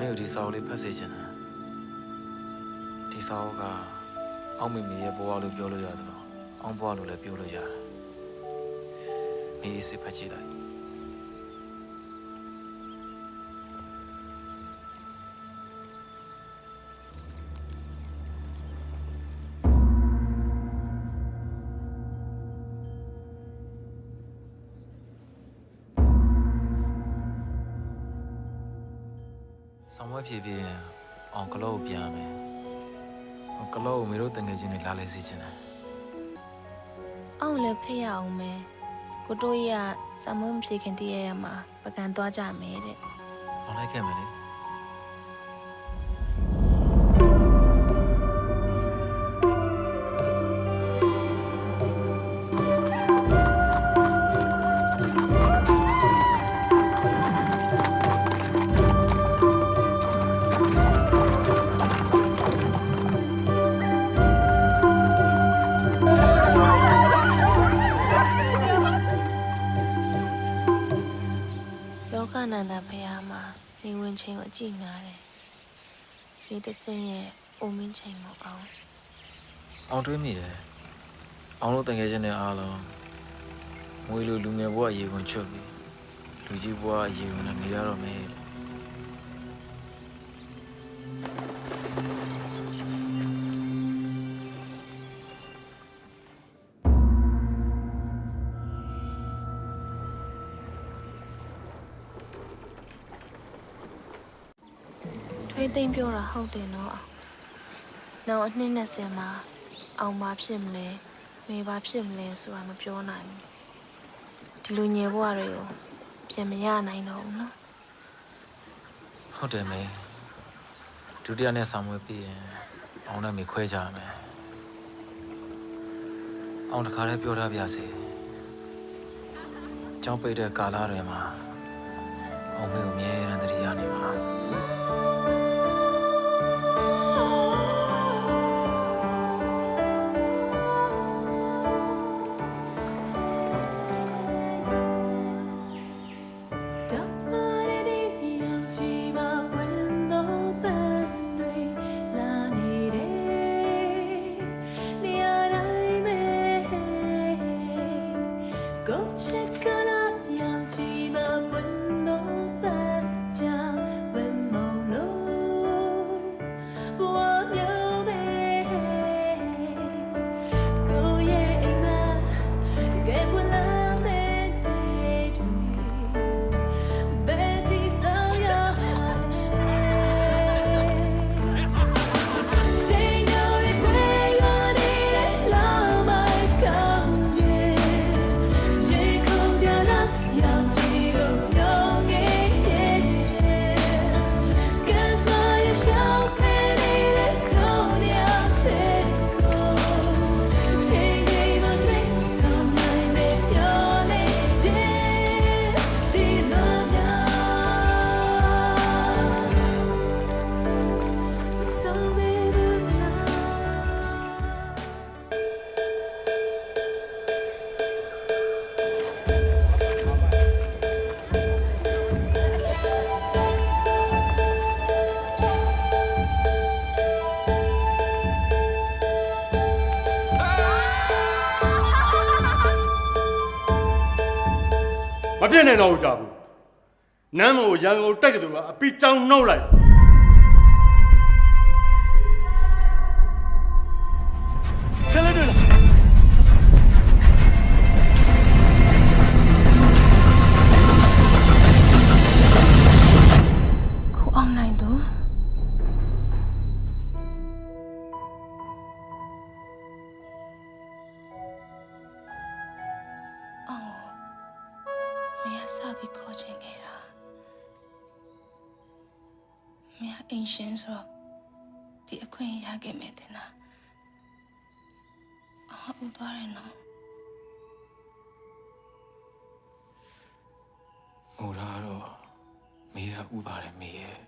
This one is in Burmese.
စာအုပ်လေးဖတ်စေချင်တယ်ဒီစာအုပ်ကအောင်မေမေရဲ့ဘဝလို့ပြောလို့ရတယ်လို့အောင်ဘဝလို့လည်းပြောလို့ရတယ်မေးစစ်ဖတ်ကြည့်လိုက် ဆောင်ဝဲဖြည်းဖြည်းအောင်ကလောကိုပြန်မယ်ဟိုကလောကိုမေတို့တငယ်ချင်းတွေလာလဲစီချင်တယ်အောင်လည်းဖိတ်ရအောင်မယ်ကိုတို့ကြီးကစမွေးမဖြေခင်တည့်ရရမှာပကံသွားကြမယ်တဲ့အောင်လိုက်ခဲ့မယ်လေလော နေဝင်ချိန်ကိုအကြည့်နာတယ်ဒီတစင်းရဲ့အိုမင်းချိန်ကိုအောင်အောင်တွေးမိတယ်အောင်တို့တငယ်ချင်းတွေအားလုံးငွေလိုလူငယ်ဘဝရေဝင်ချွတ်ပြီးလူကြီးဘဝရေဝင်နဲ့နေရတော့မယ် တဲ့ထွေးသိမ့်ပြောတာဟုတ်တယ်နော်အောင်နောက်အနှစ်20မှာအောင်မဖြစ်မလဲမေပါဖြစ်မလဲဆိုတာမပြောနိုင်ဘူးဒီလိုညယ်ဘဝတွေကိုပြန်မရနိုင်တော့ဘူးနော်ဟုတ်တယ်မေဒုတိယနဲ့ဆောင်ဝဲပြီးရင်အောင်နဲ့မေခွဲကြရမယ်အောင်တခါတည်းပြောထားပြစေကျောင်းပိတ်တဲ့ကာလတွေမှာအောင်မေကိုအမြဲတမ်းသတိရနေပါ လာရောင် မပြည့်နဲ့တော့ကြဘူးနမ်းမို့ရန်ကုန်တက်ကတူကအပိကြောင်းနှုတ်လိုက် ခေါ်ချင်ခဲ့တာမရအင်ရှင်ဆိုတော့ဒီအခွင့်ရခဲ့မယ်တင်လားအာဦးသွားတယ်နော်ဟိုဒါတော့မေကဥပါတယ်မေရဲ့